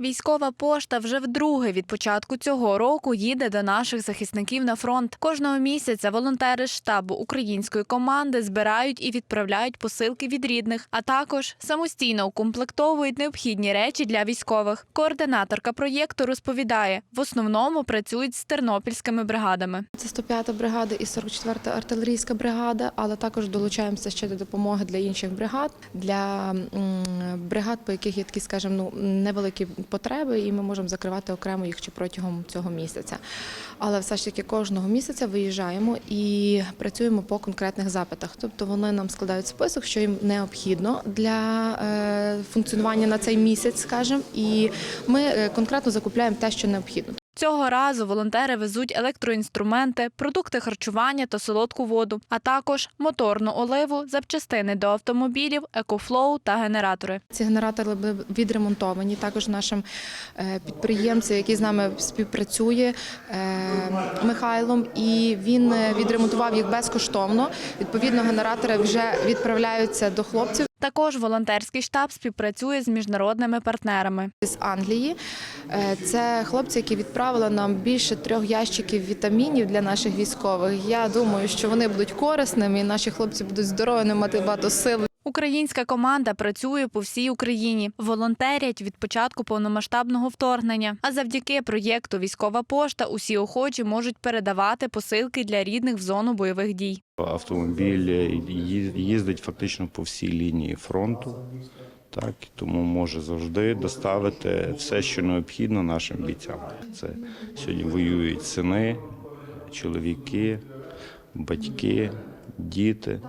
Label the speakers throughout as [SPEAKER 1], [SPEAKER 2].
[SPEAKER 1] Військова пошта вже вдруге від початку цього року їде до наших захисників на фронт. Кожного місяця волонтери штабу української команди збирають і відправляють посилки від рідних, а також самостійно укомплектовують необхідні речі для військових. Координаторка проєкту розповідає, в основному працюють з тернопільськими бригадами.
[SPEAKER 2] Це 105-та бригада і 44-та артилерійська бригада, але також долучаємося ще до допомоги для інших бригад, для бригад, по яких є такі, скажімо, ну невеликі потреби, і ми можемо закривати окремо їх чи протягом цього місяця. Але все ж таки кожного місяця виїжджаємо і працюємо по конкретних запитах. Тобто вони нам складають список, що їм необхідно для е, функціонування на цей місяць, скажімо, і ми е, конкретно закупляємо те, що необхідно.
[SPEAKER 1] Цього разу волонтери везуть електроінструменти, продукти харчування та солодку воду, а також моторну оливу, запчастини до автомобілів, екофлоу та генератори.
[SPEAKER 2] Ці генератори були відремонтовані також нашим е, підприємцем, який з нами співпрацює е, Михайлом, і він е, відремонтував їх безкоштовно. Відповідно, генератори вже відправляються до хлопців
[SPEAKER 1] Також волонтерський штаб співпрацює з міжнародними партнерами.
[SPEAKER 2] з Англії. Е, Це хлопці, які відправили нам більше трьох ящиків вітамінів для наших військових. Я думаю, що вони будуть корисними, і наші хлопці будуть здоровими, мати багато сил.
[SPEAKER 1] Українська команда працює по всій Україні, волонтерять від початку повномасштабного вторгнення. А завдяки проєкту Військова пошта усі охочі можуть передавати посилки для рідних в зону бойових дій.
[SPEAKER 3] Автомобіль їздить фактично по всій лінії фронту, так тому може завжди доставити все, що необхідно нашим бійцям. Це сьогодні воюють сини, чоловіки, батьки, діти.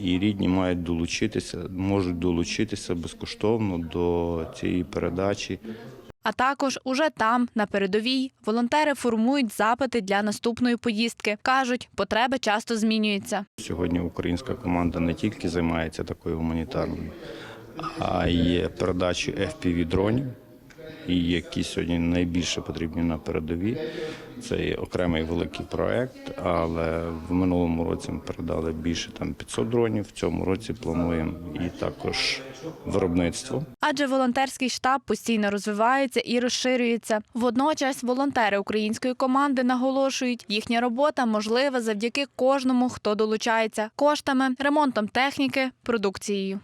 [SPEAKER 3] І рідні мають долучитися, можуть долучитися безкоштовно до цієї передачі
[SPEAKER 1] А також уже там, на передовій, волонтери формують запити для наступної поїздки. кажуть, потреби часто змінюються.
[SPEAKER 3] Сьогодні українська команда не тільки займається такою гуманітарною, а й передачею FPV дронів, і які сьогодні найбільше потрібні на передовій. Це є окремий великий проект, але в минулому році ми передали більше там 500 дронів. В цьому році плануємо і також виробництво.
[SPEAKER 1] Адже волонтерський штаб постійно розвивається і розширюється. Водночас волонтери української команди наголошують, їхня робота можлива завдяки кожному, хто долучається коштами, ремонтом техніки, продукцією.